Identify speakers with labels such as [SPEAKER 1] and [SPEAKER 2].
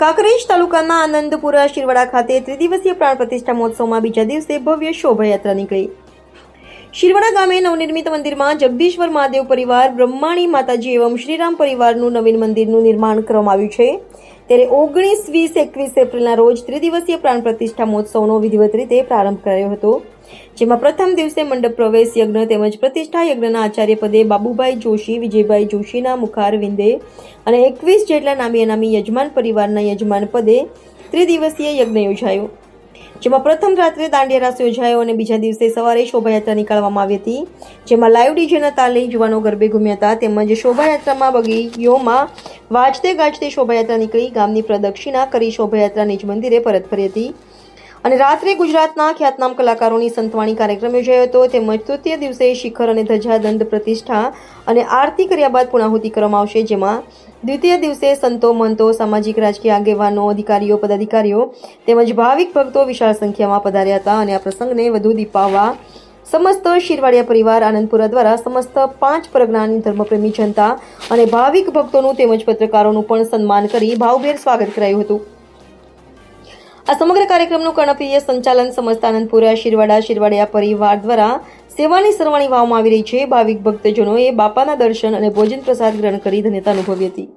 [SPEAKER 1] કાંકરેજ તાલુકાના આનંદપુરા શિરવાડા ખાતે ત્રિદિવસીય પ્રાણ પ્રતિષ્ઠા મહોત્સવમાં બીજા દિવસે ભવ્ય શોભાયાત્રા નીકળી. શિરવાડા ગામે નવનિર્મિત મંદિરમાં જગદીશ્વર મહાદેવ પરિવાર, બ્રહ્માણી માતાજી એવં શ્રીરામ પરિવારનું નવીન મંદિરનું નિર્માણ કરવામાં આવ્યું છે. ત્યારે ઓગણીસ વીસ એકવીસ એપ્રિલના રોજ ત્રિદિવસીય પ્રાણ પ્રતિષ્ઠા મહોત્સવનો વિધિવત રીતે પ્રારંભ કરાયો હતો. જેમાં પ્રથમ દિવસે મંડપ પ્રવેશ યજ્ઞ તેમજ પ્રતિષ્ઠા યજ્ઞના આચાર્ય પદે બાબુભાઈ જોશી, વિજયભાઈ જોશીના મુખાર વિંદે અને એકવીસ જેટલા નામી અનામી યજમાન પરિવારના યજમાન પદે ત્રિદિવસીય યજ્ઞ યોજાયો, જેમાં પ્રથમ રાત્રે દાંડિયા રાસ યોજાયો અને બીજા દિવસે સવારે શોભાયાત્રા નીકાળવામાં આવી હતી, જેમાં લાઈવ ડીજેના તાલે યુવાનો ગરબે ઘૂમ્યા હતા, તેમજ શોભાયાત્રામાં બગીયોમાં વાજતે ગાજતે શોભાયાત્રા નીકળી ગામની પ્રદક્ષિણા કરી શોભાયાત્રા નિજ મંદિરે પરત ફરી હતી. અને રાત્રે ગુજરાતના ખ્યાતનામ કલાકારોની સંતવાણી કાર્યક્રમ યોજાયો હતો. તેમજ તૃતીય દિવસે શિખર અને ધજા દંડ પ્રતિષ્ઠા અને આરતી કર્યા બાદ પુણાહુતિ કરવામાં આવશે, જેમાં દ્વિતીય દિવસે સંતો, મંતો, સામાજિક રાજકીય આગેવાનો, અધિકારીઓ, પદાધિકારીઓ તેમજ ભાવિક ભક્તો વિશાળ સંખ્યામાં પધાર્યા હતા અને આ પ્રસંગને વધુ દીપાવવા સમસ્ત શિરવાડિયા પરિવાર આનંદપુરા દ્વારા સમસ્ત પાંચ પ્રજ્ઞાની ધર્મપ્રેમી જનતા અને ભાવિક ભક્તોનું તેમજ પત્રકારોનું પણ સન્માન કરી ભાવભેર સ્વાગત કરાયું હતું. આ સમગ્ર કાર્યક્રમનું કર્ણપ્રિય સંચાલન સમસ્ત આનંદપુરા, શિરવાડા, શિરવાડિયા પરિવાર દ્વારા સેવાની સરવાણી વાવવામાં આવી રહી છે. ભાવિક ભક્તજનોએ બાપાના દર્શન અને ભોજન પ્રસાદ ગ્રહણ કરી ધન્યતા અનુભવી હતી.